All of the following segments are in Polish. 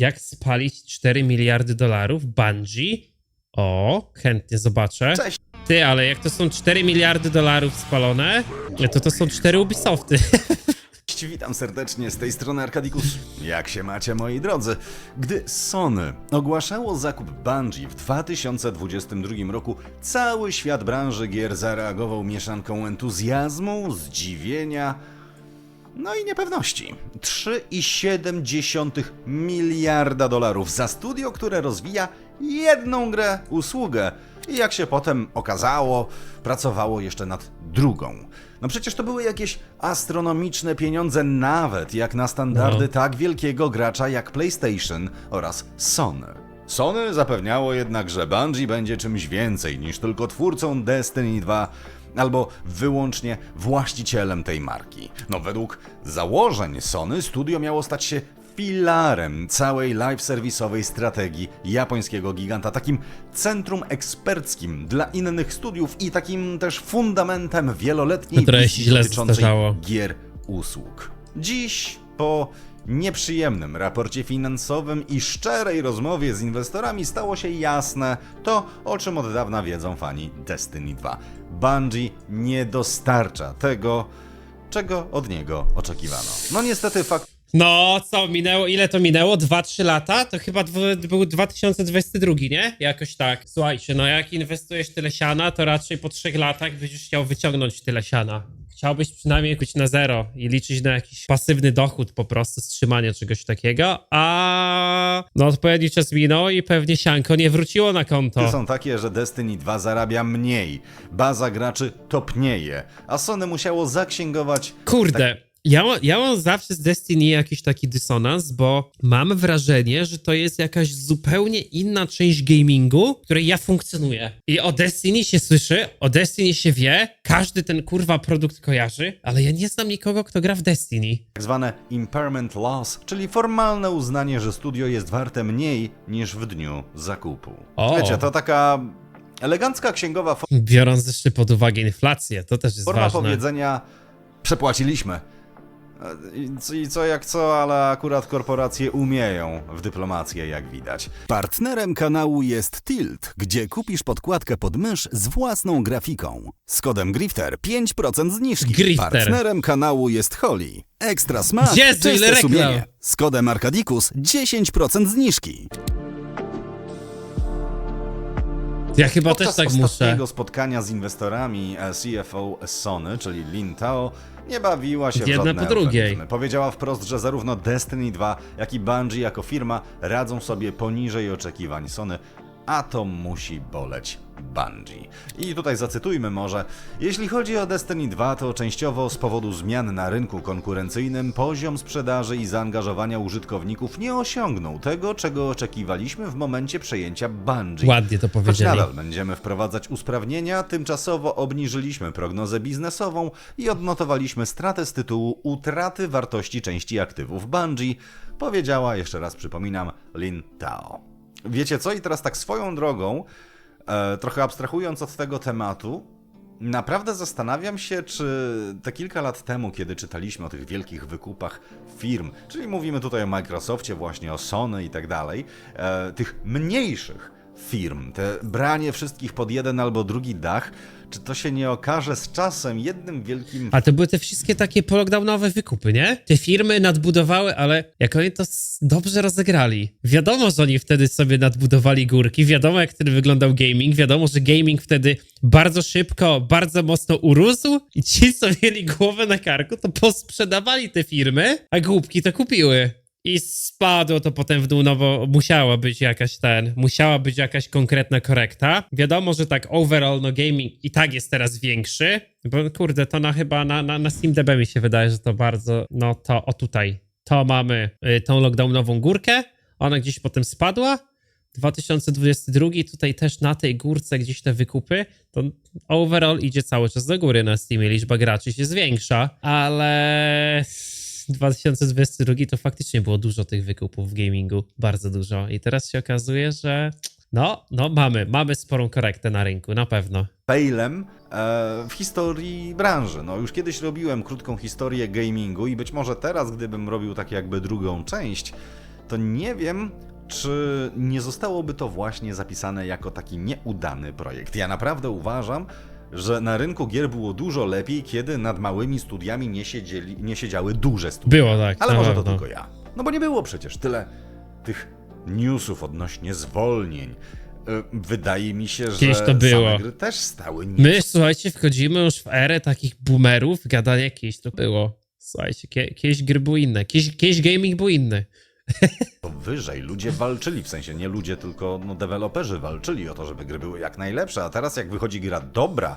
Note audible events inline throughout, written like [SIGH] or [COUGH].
jak spalić 4 miliardy dolarów? Bungie? O, chętnie zobaczę. Cześć. Ty, ale jak to są 4 miliardy dolarów spalone, to to są 4 Ubisofty. Cześć, witam serdecznie z tej strony Arkadikus. Jak się macie, moi drodzy? Gdy Sony ogłaszało zakup Bungie w 2022 roku, cały świat branży gier zareagował mieszanką entuzjazmu, zdziwienia, no i niepewności. 3,7 miliarda dolarów za studio, które rozwija jedną grę, usługę. I jak się potem okazało, pracowało jeszcze nad drugą. No przecież to były jakieś astronomiczne pieniądze, nawet jak na standardy No. tak wielkiego gracza jak PlayStation oraz Sony. Sony zapewniało jednak, że Bungie będzie czymś więcej niż tylko twórcą Destiny 2 albo wyłącznie właścicielem tej marki. No według założeń Sony studio miało stać się filarem całej live serwisowej strategii japońskiego giganta, takim centrum eksperckim dla innych studiów i takim też fundamentem wieloletniej wizji dotyczącej gier usług. Dziś po nieprzyjemnym raporcie finansowym i szczerej rozmowie z inwestorami stało się jasne to, o czym od dawna wiedzą fani Destiny 2. Bungie nie dostarcza tego, czego od niego oczekiwano. No niestety fakt No, co, minęło, ile to minęło? 2-3 lata? To chyba był 2022, nie? Jakoś tak. Słuchajcie, no jak inwestujesz tyle siana, to raczej po 3 latach będziesz chciał wyciągnąć tyle siana. Chciałbyś przynajmniej być na zero i liczyć na jakiś pasywny dochód po prostu z trzymania czegoś takiego, a no odpowiedni czas minął i pewnie sianko nie wróciło na konto. są takie, że Destiny 2 zarabia mniej, baza graczy topnieje, a Sony musiało zaksięgować Kurde, ja, ja mam zawsze z Destiny jakiś taki dysonans, bo mam wrażenie, że to jest jakaś zupełnie inna część gamingu, w której ja funkcjonuję. I o Destiny się słyszy, o Destiny się wie, każdy ten kurwa produkt kojarzy, ale ja nie znam nikogo, kto gra w Destiny. tak zwane impairment loss, czyli formalne uznanie, że studio jest warte mniej niż w dniu zakupu. O. Wiecie, to taka elegancka księgowa Biorąc jeszcze pod uwagę inflację, to też jest forma ważne. powiedzenia przepłaciliśmy. I co, jak co, ale akurat korporacje umieją w dyplomację, jak widać. Partnerem kanału jest Tilt, gdzie kupisz podkładkę pod mysz z własną grafiką. Z kodem Grifter 5% zniżki. Grifter. Partnerem kanału jest Holly. Ekstra smak, Jezu, ile czyste reklam. sumienie. Z kodem Arkadikus 10% zniżki. Ja chyba Podczas też tak muszę. ostatniego spotkania z inwestorami e, CFO Sony, czyli Lin Tao, nie bawiła się w Jedna żadne po drugiej. eufemizmy. Powiedziała wprost, że zarówno Destiny 2, jak i Bungie jako firma radzą sobie poniżej oczekiwań Sony, a to musi boleć Bungie. I tutaj zacytujmy może. Jeśli chodzi o Destiny 2, to częściowo z powodu zmian na rynku konkurencyjnym poziom sprzedaży i zaangażowania użytkowników nie osiągnął tego, czego oczekiwaliśmy w momencie przejęcia Bungie. Ładnie to Choć powiedzieli. nadal będziemy wprowadzać usprawnienia, tymczasowo obniżyliśmy prognozę biznesową i odnotowaliśmy stratę z tytułu utraty wartości części aktywów Bungie, powiedziała, jeszcze raz przypominam, Lin Tao. Wiecie co? I teraz tak swoją drogą, e, trochę abstrahując od tego tematu, Naprawdę zastanawiam się, czy te kilka lat temu, kiedy czytaliśmy o tych wielkich wykupach firm, czyli mówimy tutaj o Microsoftie, właśnie o Sony i tak dalej, e, tych mniejszych firm, te branie wszystkich pod jeden albo drugi dach, czy to się nie okaże z czasem jednym wielkim A to były te wszystkie takie lockdownowe wykupy, nie? Te firmy nadbudowały, ale jak oni to dobrze rozegrali. Wiadomo, że oni wtedy sobie nadbudowali górki, wiadomo jak wtedy wyglądał gaming, wiadomo, że gaming wtedy bardzo szybko, bardzo mocno urósł i ci, co mieli głowę na karku, to posprzedawali te firmy, a głupki to kupiły. I spadło to potem w dół, no bo musiała być jakaś ten, musiała być jakaś konkretna korekta. Wiadomo, że tak overall, no gaming i tak jest teraz większy, bo kurde, to na chyba na, na, na SteamDB mi się wydaje, że to bardzo, no to o tutaj, to mamy y, tą lockdownową górkę, ona gdzieś potem spadła, 2022 tutaj też na tej górce gdzieś te wykupy, to overall idzie cały czas do góry na Steamie, liczba graczy się zwiększa, ale 2022 to faktycznie było dużo tych wykupów w gamingu, bardzo dużo i teraz się okazuje, że no, no mamy, mamy sporą korektę na rynku, na pewno. failem e, w historii branży. No już kiedyś robiłem krótką historię gamingu i być może teraz, gdybym robił tak jakby drugą część, to nie wiem, czy nie zostałoby to właśnie zapisane jako taki nieudany projekt. Ja naprawdę uważam, że na rynku gier było dużo lepiej, kiedy nad małymi studiami nie, siedzieli, nie siedziały duże studia. Było tak, Ale na może to pewno. tylko ja. No bo nie było przecież tyle tych newsów odnośnie zwolnień. Y, Wydaje mi się, że Kiedyś to było. same gry też stały nisko. My, słuchajcie, wchodzimy już w erę takich boomerów, gadania kiedyś to było. Słuchajcie, kie, kiedyś gry były inne, kiedyś, kiedyś gaming był inny. To wyżej. Ludzie walczyli, w sensie nie ludzie, tylko no, deweloperzy walczyli o to, żeby gry były jak najlepsze, a teraz jak wychodzi gra dobra,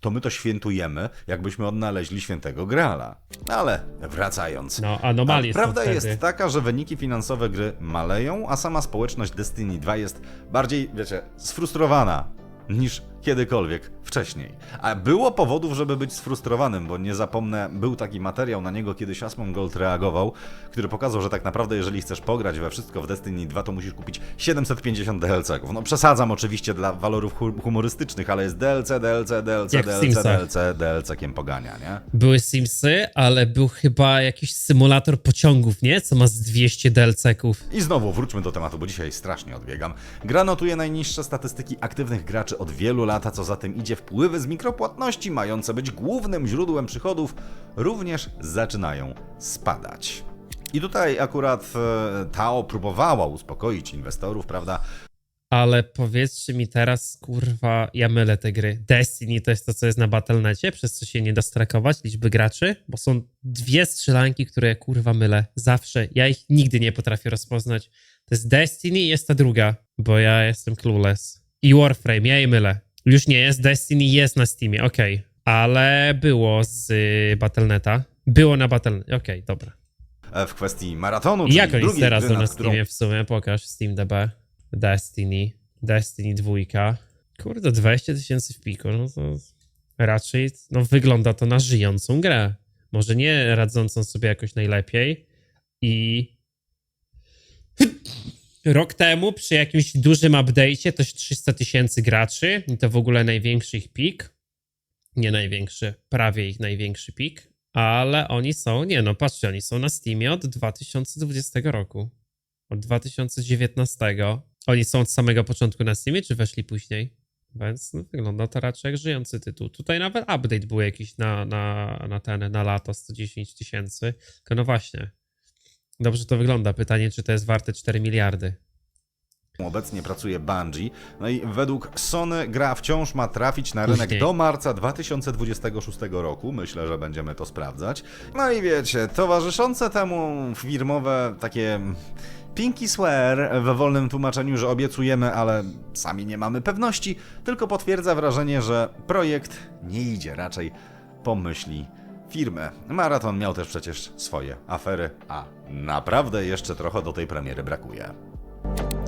to my to świętujemy, jakbyśmy odnaleźli świętego Grala. Ale wracając. No, anomalie A są Prawda wtedy. jest taka, że wyniki finansowe gry maleją, a sama społeczność Destiny 2 jest bardziej, wiecie, sfrustrowana niż kiedykolwiek wcześniej. A było powodów, żeby być sfrustrowanym, bo nie zapomnę, był taki materiał na niego, kiedyś Asmongold reagował, który pokazał, że tak naprawdę jeżeli chcesz pograć we wszystko w Destiny 2, to musisz kupić 750 DLC-ków. No przesadzam oczywiście dla walorów hu- humorystycznych, ale jest DLC, DLC, DLC, Jak DLC. DLC, DLC-kiem pogania, nie? Były Simsy, ale był chyba jakiś symulator pociągów, nie? Co ma z 200 DLC-ków. I znowu wróćmy do tematu, bo dzisiaj strasznie odbiegam. Gra notuje najniższe statystyki aktywnych graczy od wielu lat, a co za tym idzie wpływy z mikropłatności, mające być głównym źródłem przychodów, również zaczynają spadać. I tutaj akurat e, Tao próbowała uspokoić inwestorów, prawda? Ale powiedzcie mi teraz, kurwa, ja mylę te gry. Destiny to jest to, co jest na Battle.necie, przez co się nie da strakować liczby graczy, bo są dwie strzelanki, które kurwa mylę. Zawsze. Ja ich nigdy nie potrafię rozpoznać. To jest Destiny i jest ta druga, bo ja jestem clueless. I Warframe, ja je mylę. Już nie jest, Destiny jest na Steamie, okej. Ale było z y, Battle.neta. Było na Battle.net, okej, dobra. E, W kwestii maratonu, czyli jak oni drugiej teraz gry, na którą Steamie w sumie? Pokaż SteamDB. Destiny. Destiny 2. Kurde, 20 tysięcy w piku. No to raczej no, wygląda to na żyjącą grę. Może nie radzącą sobie jakoś najlepiej. I rok temu przy jakimś dużym update'cie też 300 tysięcy graczy. I to w ogóle największy ich pik. Nie największy, prawie ich największy pik. Ale oni są, nie no, patrzcie, oni są na Steamie od 2020 roku. Od 2019. Oni są od samego początku na Steamie, czy weszli później? Więc no, wygląda to raczej jak żyjący tytuł. Tutaj nawet update był jakiś na, na, na ten, na lato 110 tysięcy. Tylko no właśnie. Dobrze to wygląda. Pytanie, czy to jest warte 4 miliardy. obecnie pracuje Bungie. No i według Sony gra wciąż ma trafić na rynek Później. do marca 2026 roku. Myślę, że będziemy to sprawdzać. No i wiecie, towarzyszące temu firmowe takie pinky swear we wolnym tłumaczeniu, że obiecujemy, ale sami nie mamy pewności, tylko potwierdza wrażenie, że projekt nie idzie raczej po myśli firmy. Maraton miał też przecież swoje afery, a naprawdę jeszcze trochę do tej premiery brakuje.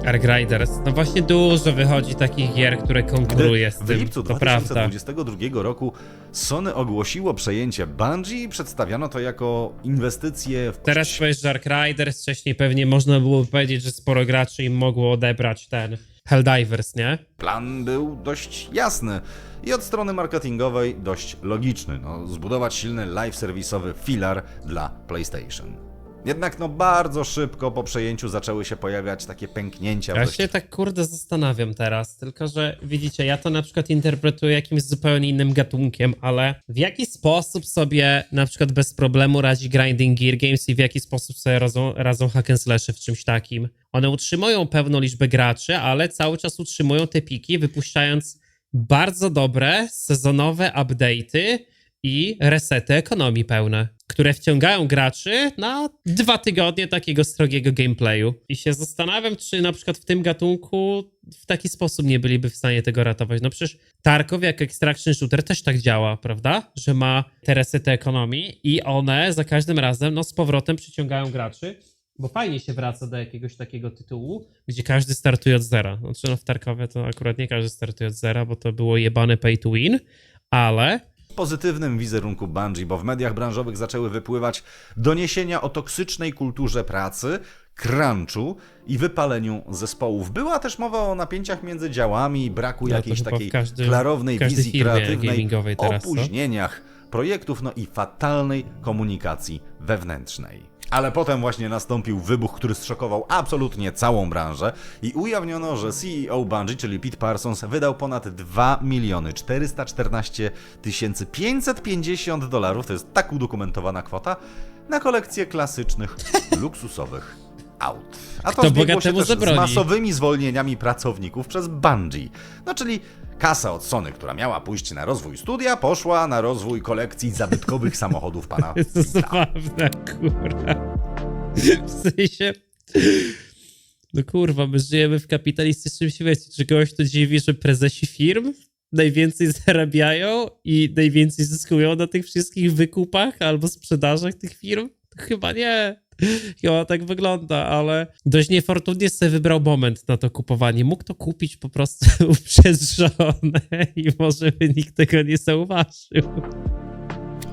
Ark Riders. No właśnie dużo wychodzi takich gier, które konkuruje z W tym. lipcu to prawda. 2022 roku Sony ogłosiło przejęcie Bungie i przedstawiano to jako inwestycje w Teraz powiesz, że Ark Riders, wcześniej pewnie można było powiedzieć, że sporo graczy im mogło odebrać ten Helldivers, nie? Plan był dość jasny i od strony marketingowej dość logiczny. No, zbudować silny live serwisowy filar dla PlayStation. Jednak no bardzo szybko po przejęciu zaczęły się pojawiać takie pęknięcia Ja dość się tak kurde zastanawiam teraz, tylko że widzicie, ja to na przykład interpretuję jakimś zupełnie innym gatunkiem, ale w jaki sposób sobie na przykład bez problemu radzi Grinding Gear Games i w jaki sposób sobie radzą, radzą hack and slashy w czymś takim? One utrzymują pewną liczbę graczy, ale cały czas utrzymują te piki, wypuszczając bardzo dobre sezonowe update'y i resety ekonomii pełne, które wciągają graczy na dwa tygodnie takiego strogiego gameplayu. I się zastanawiam, czy na przykład w tym gatunku w taki sposób nie byliby w stanie tego ratować. No przecież Tarkov jako extraction shooter też tak działa, prawda? Że ma te resety ekonomii i one za każdym razem no z powrotem przyciągają graczy. Bo fajnie się wraca do jakiegoś takiego tytułu, gdzie każdy startuje od zera. Znaczy no w Tarkowie to akurat nie każdy startuje od zera, bo to było jebane pay to win, ale pozytywnym wizerunku Bungie, bo w mediach branżowych zaczęły wypływać doniesienia o toksycznej kulturze pracy, crunchu i wypaleniu zespołów. Była też mowa o napięciach między działami, braku No jakiejś takiej każdym- klarownej wizji kreatywnej, co? opóźnieniach projektów, no i fatalnej komunikacji wewnętrznej. Ale potem właśnie nastąpił wybuch, który zszokował absolutnie całą branżę i ujawniono, że CEO Bungie, czyli Pete Parsons, wydał ponad 2 miliony 414 tysięcy 550 dolarów, to jest tak udokumentowana kwota, na kolekcję klasycznych, [LAUGHS] luksusowych aut. A to Kto zbiegło się też z masowymi zwolnieniami pracowników przez Bungie. No czyli kasa od Sony, która miała pójść na rozwój studia, poszła na rozwój kolekcji zabytkowych samochodów pana [LAUGHS] To jest zabawne, kurwa. W sensie... No kurwa, my żyjemy w kapitalistycznym świecie. Czy kogoś to dziwi, że prezesi firm najwięcej zarabiają i najwięcej zyskują na tych wszystkich wykupach albo sprzedażach tych firm? To chyba nie. Chyba tak wygląda, ale dość niefortunnie sobie wybrał moment na to kupowanie. Mógł to kupić po prostu [LAUGHS] przez żonę i może by nikt tego nie zauważył.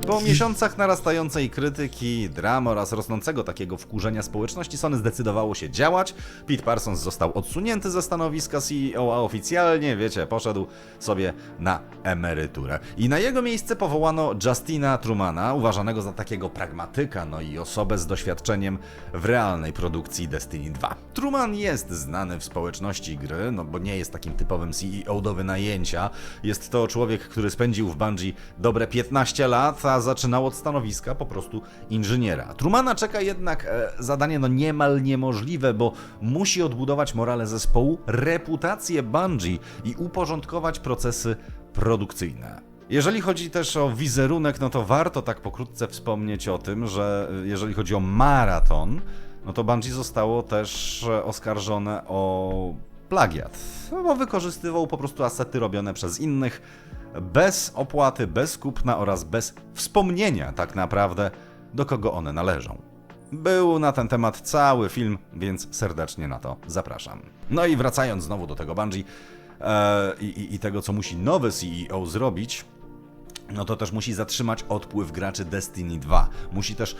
Po miesiącach narastającej krytyki, dram oraz rosnącego takiego wkurzenia społeczności, Sony zdecydowało się działać. Pete Parsons został odsunięty ze stanowiska CEO, a oficjalnie, wiecie, poszedł sobie na emeryturę. I na jego miejsce powołano Justina Trumana, uważanego za takiego pragmatyka, no i osobę z doświadczeniem w realnej produkcji Destiny 2. Truman jest znany w społeczności gry, no bo nie jest takim typowym CEO do wynajęcia. Jest to człowiek, który spędził w Bungie dobre 15 lat, a zaczynał od stanowiska po prostu inżyniera. Trumana czeka jednak e, zadanie no niemal niemożliwe, bo musi odbudować morale zespołu, reputację Bungie i uporządkować procesy produkcyjne. Jeżeli chodzi też o wizerunek, no to warto tak pokrótce wspomnieć o tym, że e, jeżeli chodzi o maraton, no to Bungie zostało też e, oskarżone o plagiat, bo wykorzystywał po prostu asety robione przez innych bez opłaty, bez kupna oraz bez wspomnienia tak naprawdę, do kogo one należą. Był na ten temat cały film, więc serdecznie na to zapraszam. No i wracając znowu do tego Bungie e, i, i, tego, co musi nowy CEO zrobić, no to też musi zatrzymać odpływ graczy Destiny 2. Musi też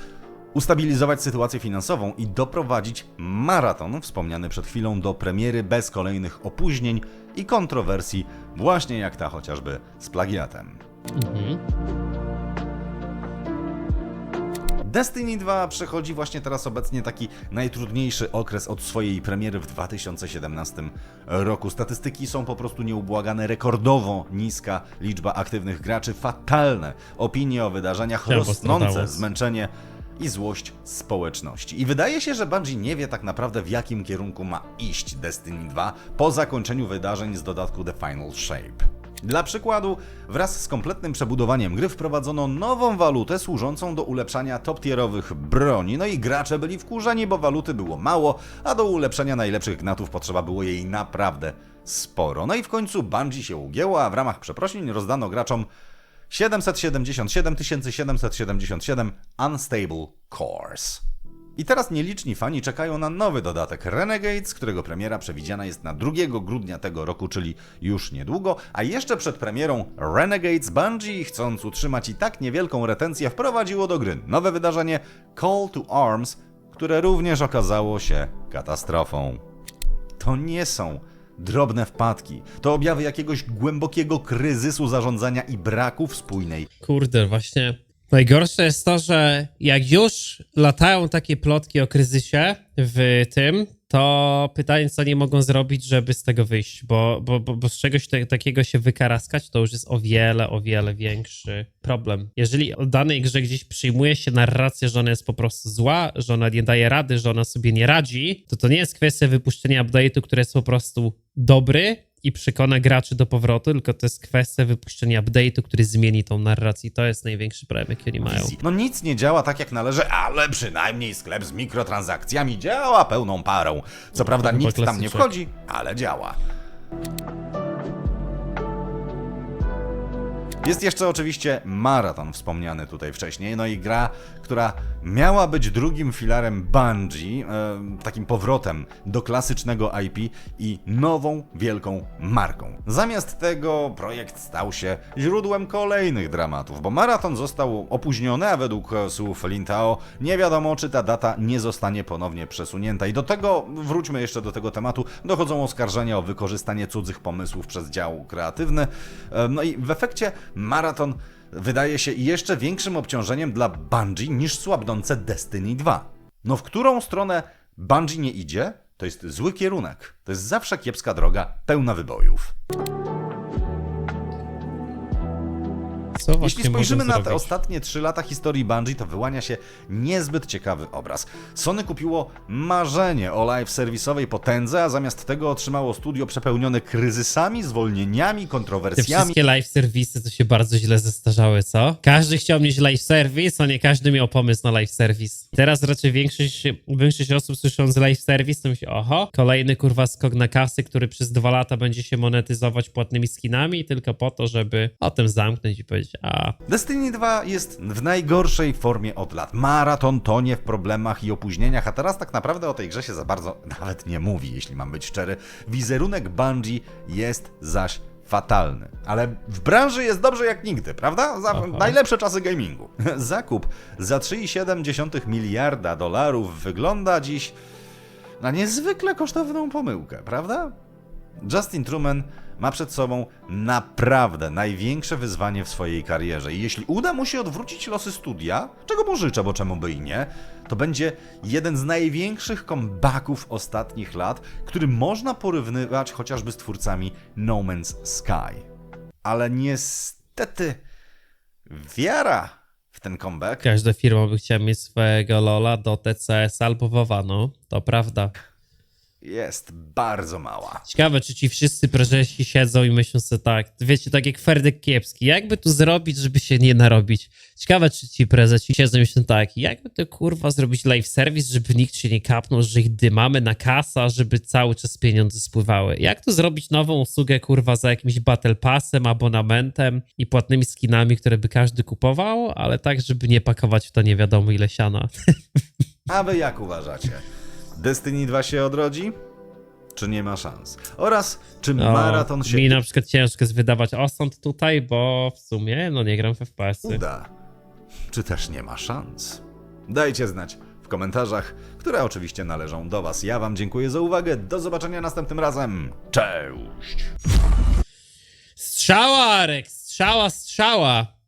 ustabilizować sytuację finansową i doprowadzić maraton, wspomniany przed chwilą, do premiery bez kolejnych opóźnień i kontrowersji, właśnie jak ta chociażby z plagiatem. Mhm. Destiny 2 przechodzi właśnie teraz obecnie taki najtrudniejszy okres od swojej premiery w 2017 roku. Statystyki są po prostu nieubłagane, rekordowo niska liczba aktywnych graczy, fatalne opinie o wydarzeniach, Ja rosnące zmęczenie i złość społeczności. I wydaje się, że Bungie nie wie tak naprawdę w jakim kierunku ma iść Destiny 2 po zakończeniu wydarzeń z dodatku The Final Shape. Dla przykładu, wraz z kompletnym przebudowaniem gry wprowadzono nową walutę służącą do ulepszania top-tierowych broni, no i gracze byli wkurzeni, bo waluty było mało, a do ulepszenia najlepszych gnatów potrzeba było jej naprawdę sporo. No i w końcu Bungie się ugięło, a w ramach przeprosin rozdano graczom 777 777 Unstable Cores. I teraz nieliczni fani czekają na nowy dodatek Renegades, którego premiera przewidziana jest na 2 grudnia tego roku, czyli już niedługo, a jeszcze przed premierą Renegades Bungie, chcąc utrzymać i tak niewielką retencję, wprowadziło do gry nowe wydarzenie Call to Arms, które również okazało się katastrofą. To nie są drobne wpadki, to objawy jakiegoś głębokiego kryzysu zarządzania i braku spójnej Kurde, właśnie. Najgorsze jest to, że jak już latają takie plotki o kryzysie w tym, to pytanie, co nie mogą zrobić, żeby z tego wyjść, bo, bo, bo, bo z czegoś te, takiego się wykaraskać, to już jest o wiele, o wiele większy problem. Jeżeli o danej grze gdzieś przyjmuje się narrację, że ona jest po prostu zła, że ona nie daje rady, że ona sobie nie radzi, to to nie jest kwestia wypuszczenia update'u, który jest po prostu dobry, i przekona graczy do powrotu, tylko to jest kwestia wypuszczenia update'u, który zmieni tą narrację. I to jest największy problem, jaki oni mają. No nic nie działa tak jak należy, ale przynajmniej sklep z mikrotransakcjami działa pełną parą. Co prawda nic tam nie wchodzi, ale działa. Jest jeszcze oczywiście maraton wspomniany tutaj wcześniej, no i gra, która miała być drugim filarem Bungie, e, takim powrotem do klasycznego IP i nową wielką marką. Zamiast tego projekt stał się źródłem kolejnych dramatów, bo maraton został opóźniony, a według słów Lintao nie wiadomo, czy ta data nie zostanie ponownie przesunięta. I do tego, wróćmy jeszcze do tego tematu, dochodzą oskarżenia o wykorzystanie cudzych pomysłów przez dział kreatywny. E, No i w efekcie maraton wydaje się jeszcze większym obciążeniem dla Bungie niż słabnące Destiny 2. No w którą stronę Bungie nie idzie, to jest zły kierunek. To jest zawsze kiepska droga, pełna wybojów. Co Jeśli spojrzymy na te ostatnie 3 lata historii Bungie, to wyłania się niezbyt ciekawy obraz. Sony kupiło marzenie o live serwisowej potędze, a zamiast tego otrzymało studio przepełnione kryzysami, zwolnieniami, Te kontrowersjami wszystkie live serwisy to się bardzo źle zestarzały, co? Każdy chciał mieć live service, a nie każdy miał pomysł na live service. Teraz raczej większość, większość osób słysząc live service to myśli, oho, kolejny kurwa skok na kasy, który przez dwa lata będzie się monetyzować płatnymi skinami tylko po to, żeby o tym zamknąć i powiedzieć, a Destiny 2 jest w najgorszej formie od lat. Maraton tonie w problemach i opóźnieniach, a teraz tak naprawdę o tej grze się za bardzo [LAUGHS] nawet nie mówi, jeśli mam być szczery. Wizerunek Bungie jest zaś fatalny. Ale w branży jest dobrze jak nigdy, prawda? Najlepsze czasy gamingu. [LAUGHS] Zakup za 3,7 miliarda dolarów wygląda dziś na niezwykle kosztowną pomyłkę, prawda? Justin Truman ma przed sobą naprawdę największe wyzwanie w swojej karierze. I jeśli uda mu się odwrócić losy studia, czego mu życzę, bo czemu by i nie, to będzie jeden z największych comebacków ostatnich lat, który można porównywać chociażby z twórcami No Man's Sky. Ale niestety wiara w ten comeback każda firma by chciała mieć swojego Lola, Dotę, CS albo WoWa, no. To prawda. Jest bardzo mała. Ciekawe, czy ci wszyscy prezesi siedzą i myślą sobie tak, wiecie, tak jak Ferdek Kiepski, jakby tu zrobić, żeby się nie narobić? Ciekawe, czy ci prezesi siedzą i myślą tak, jakby to kurwa zrobić live service, żeby nikt się nie kapnął, że ich dymamy na kasa, żeby cały czas pieniądze spływały. Jak tu zrobić nową usługę kurwa za jakimś battle passem, abonamentem i płatnymi skinami, które by każdy kupował, ale tak, żeby nie pakować w to nie wiadomo ile siana. [LAUGHS] A wy jak uważacie? Destiny 2 się odrodzi? Czy nie ma szans? Oraz czy No, maraton się Mi na przykład ciężko jest wydawać osąd tutaj, bo w sumie no nie gram w FPS-y. uda? Czy też nie ma szans? Dajcie znać w komentarzach, które oczywiście należą do Was. Ja Wam dziękuję za uwagę. Do zobaczenia następnym razem. Cześć! Strzała, Arek! Strzała, strzała!